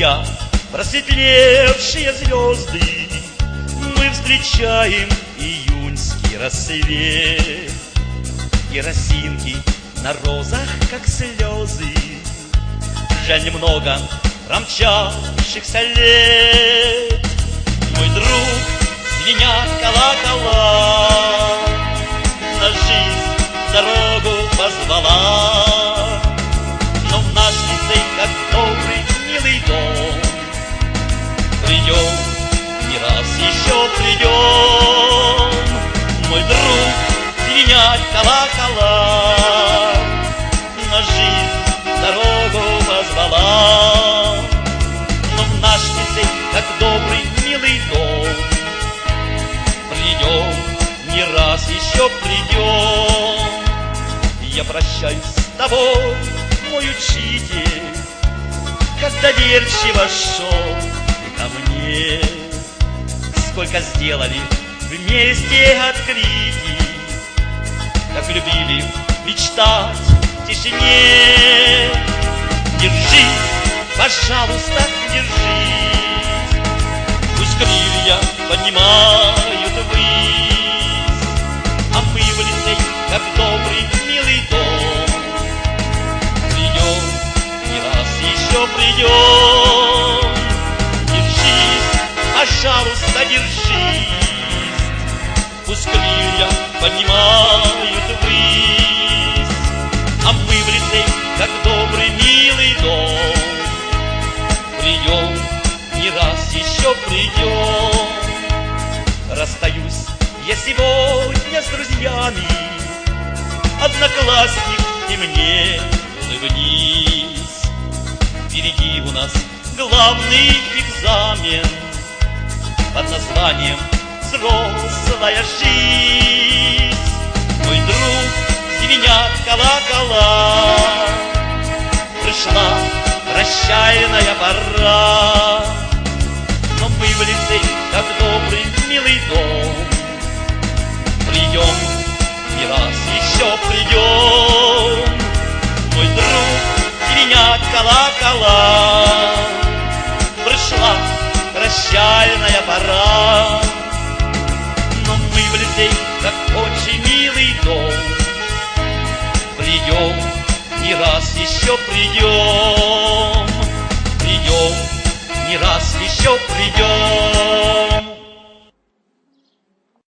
крылья, просветлевшие звезды, Мы встречаем июньский рассвет. И росинки на розах, как слезы, Жаль немного промчавшихся лет. Мой друг, звенят колокола, еще придем. Я прощаюсь с тобой, мой учитель, Как доверчиво шел ко мне. Сколько сделали вместе открытий, Как любили мечтать в тишине. Держись, пожалуйста, держись, Пусть крылья поднимают ввысь, придем. Держись, пожалуйста, держись, Пусть крылья поднимают ввысь, А мы в лицей, как добрый, милый дом, Придем, не раз еще придем. Расстаюсь я сегодня с друзьями, Одноклассник, и мне главный экзамен Под названием «Взрослая жизнь». Мой друг, звенят колокола, Пришла прощальная пора. Но мы в лицей, как добрый, милый дом, Придем, не раз еще придем. Мой друг, звенят колокола, прощальная пора. Но мы в лицей, как очень милый дом, Придем, не раз еще придем, Придем, не раз еще придем.